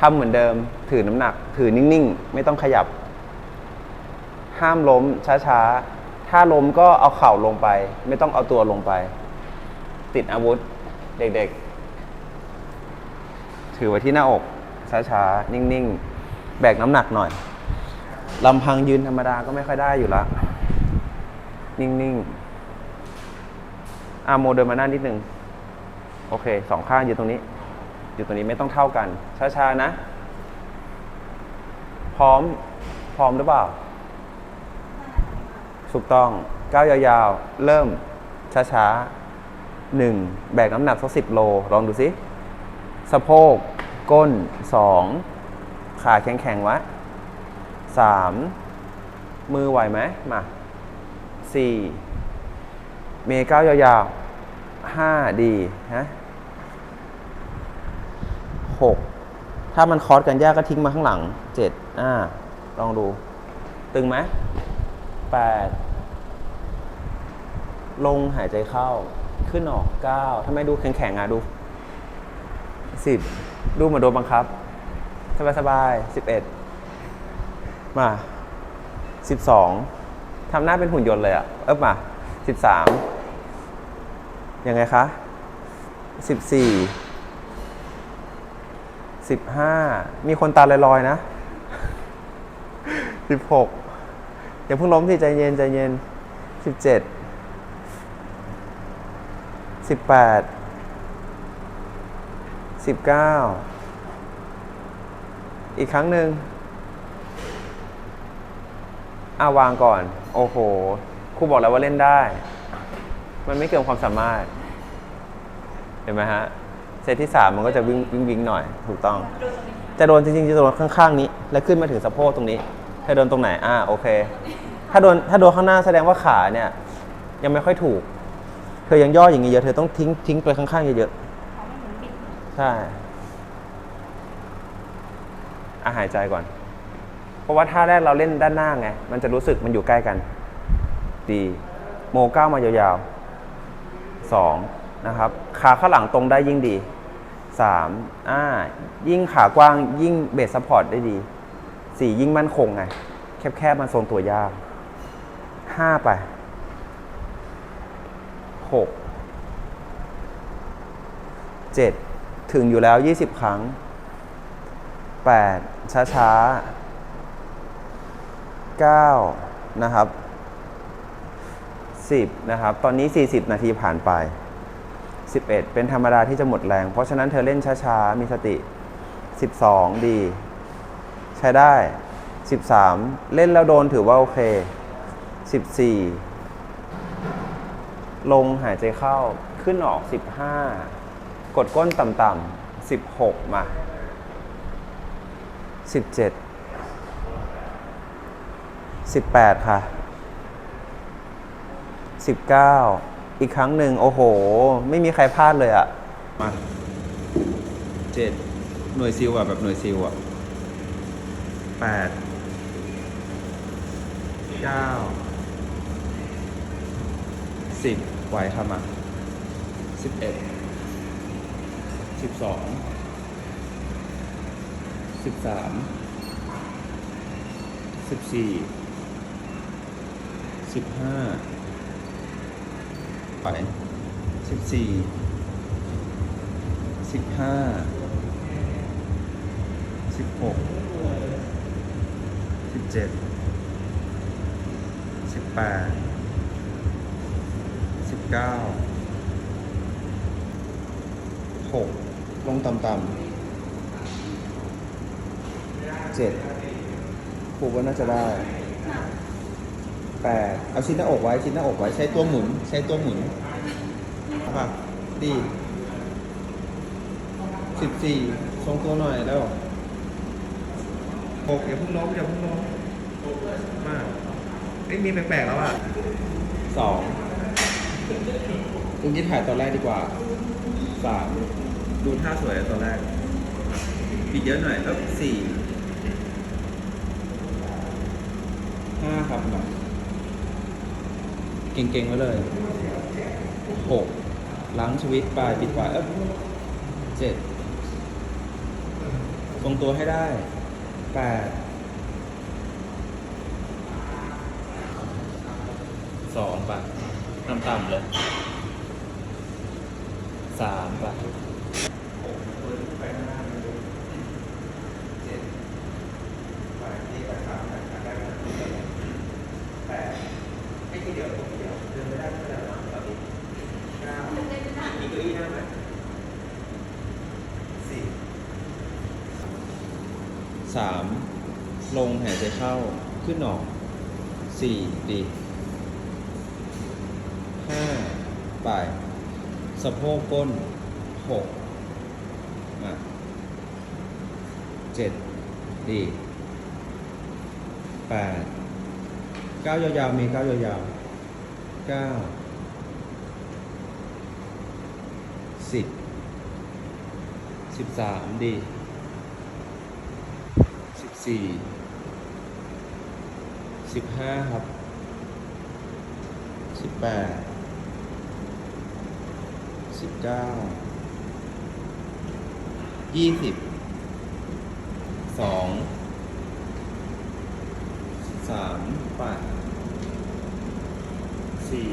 ทำเหมือนเดิม ถือน้ำหนัก ถือนิ่งๆ ไม่ต้องขยับ ห้ามล้มช้าๆ ถ้าล้มก็เอาเข่าลงไป ไม่ต้องเอาตัวลงไป ติดอาวุธ เด็กๆ ถือไว้ที่หน้าอกช้าๆ นิ่งๆ แบกน้ำหนักหน่อยลำพังยืนธรรมดาก็ไม่ค่อยได้อยู่ละ นิ่งๆอาโมเดินมาหน้านิดนึง โอเค สองข้างยืนตรงนี้ อยู่ตรงนี้ไม่ต้องเท่ากัน ช้าๆนะ พร้อม พร้อมหรือเปล่าถูกต้อง ก้าวยาวๆ เริ่ม ช้าๆหนึ่งแบกน้ำหนักสักสิบโล ลองดูสิ สะโพก ก้นสองขาแข็งๆไว้สามมือไหวไหมมาสี่เมก้าวยาวๆห้าดีฮะ หกถ้ามันคอร์สกันยากก็ทิ้งมาข้างหลังเจ็ดอ่า ลองดู ตึงไหมแปดลงหายใจเข้า ขึ้นออกเก้าทำไมดูแข็งๆอะดูสิบดูเหมือนโดนบังคับ สบายๆสิบเอ็ดมาสิบสองทำหน้าเป็นหุ่นยนต์เลยอะ เอ๊บมาสิบสามยังไงคะสิบ สิบห้ามีคนตาลอยๆนะสิบหกอย่าเพิ่งล้มสิใจเย็นใจเย็นสิบเจ็ดสิบแปดสิบเก้าอีกครั้งหนึ่งอาวางก่อน โอ้โหครูบอกแล้วว่าเล่นได้ มันไม่เกินความสามารถ เห็นไหมฮะ เซตที่สามมันก็จะวิ่งวิ่งวิ่งหน่อยถูกต้อง จะโดนจริงๆจะโดนข้างๆนี้ แล้วขึ้นมาถึงสะโพกตรงนี้เธอโดนตรงไหนอ่าโอเค ถ้าโดนถ้าโดนข้างหน้าแสดงว่าขาเนี่ย ยังไม่ค่อยถูก เธอยังย่ออย่างนี้เยอะเธอต้องทิ้งทิ้งไปข้างๆเยอะๆใช่อาหายใจก่อน เพราะว่าท่าแรกเราเล่นด้านหน้าไง มันจะรู้สึกมันอยู่ใกล้กัน ดี โมก้าวมายาวๆสองนะครับ ขาข้างหลังตรงได้ยิ่งดี สามอ่า ยิ่งขากว้างยิ่งเบสซัพพอร์ตได้ดีสี่ยิ่งมั่นคงไง แคบๆมันทรงตัวยากห้าไปหกเจ็ดถึงอยู่แล้วยี่สิบครั้งแปดช้าๆเก้านะครับสิบนะครับ ตอนนี้สี่สิบนาทีผ่านไป 11 เป็นธรรมดาที่จะหมดแรง เพราะฉะนั้นเธอเล่นช้าๆ มีสติ 12 ดี ใช้ได้ 13 เล่นแล้วโดนถือว่าโอเค 14 ลงหายใจเข้าขึ้นออก 15 กดก้นต่ำๆ16 มา 17 18 ค่ะ 19 อีกครั้งหนึ่งโอ้โห ไม่มีใครพลาดเลยอะมาเจ็ดหน่วยซิลอะแบบหน่วยซิลอะแปดเก้าสิบไหวครับมาสิบเอ็ดสิบสองสิบสามสิบสี่สิบห้า ไปสิบสี่สิบห้าสิบหกสิบเจ็ดสิบแปดสิบเก้าหกลงต่ำๆเจ็ดครูว่าน่าจะได้ แปดเอาชิ้นหน้าอกไว้ชิ้นหน้าอกไว้ใช้ตัวหมุน ใช้ตัวหมุนค่ะดีสิบสี่ทรงตัวหน่อยแล้วหกอย่าพิ่งล้มอย่าพิ่งล้มมากไม่มีแปลกๆแล้วอะสองตรงนี้ถ่ายตอนแรกดีกว่าสามดูท่าสวยตอนแรกปิดเยอะหน่อยแล้วสี่ห้าครับหน่อย เก่งๆไว้เลยหกล้างชีวิตปลายปิดปลายเอ๊บเจ็ดทรงตัวให้ได้แปดสองป่ะต่ำๆเลยสามป่ะ สามลงหายใจเข้าขึ้นออกสี่ดีห้าไปสะโพกก้นหกมาเจ็ดดีแปดเก้ายาวๆมีเก้ายาวๆเก้า สิบสิบสามดีสิบสี่สิบห้าครับสิบแปดสิบเก้ายี่สิบสองสามแปดสี่